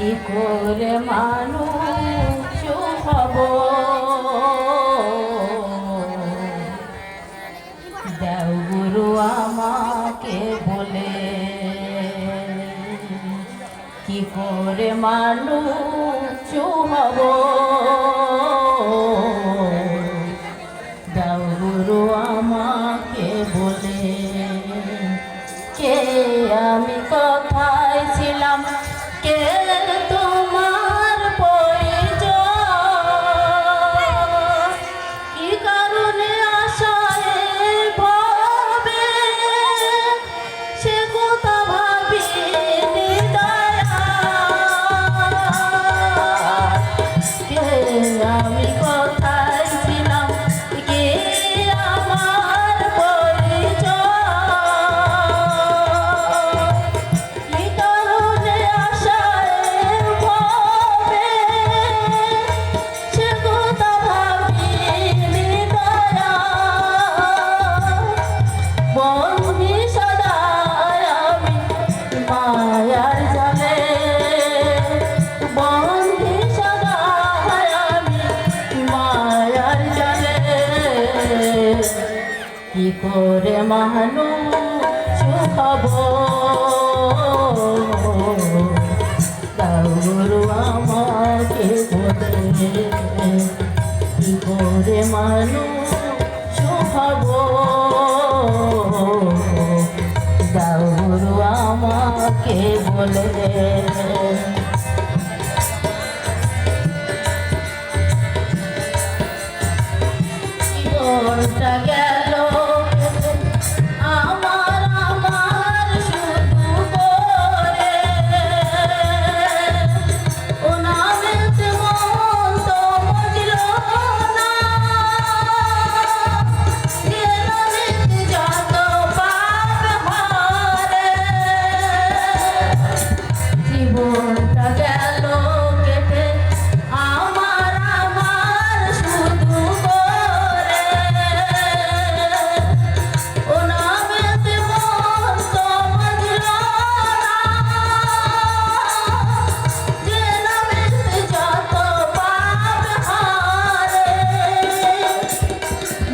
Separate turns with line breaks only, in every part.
কি করে মানুষ হব? আমাকে বলে করে মানুষ হব? আমাকে বলে, কে আমি কথায় ছিলাম? কি করে মানুষ হব গুরু আমাকে বলে কি করে মানুষ হব গুরু আমাকে বলে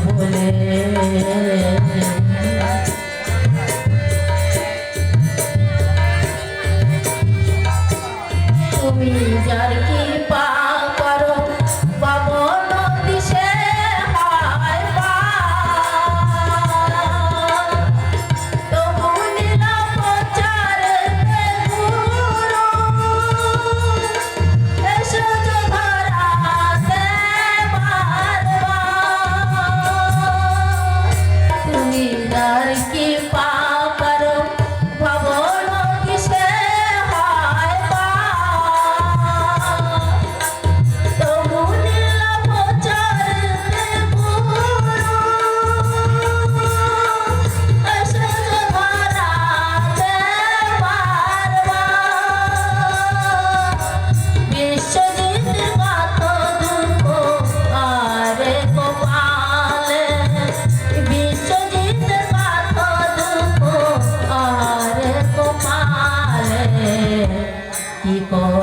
বলে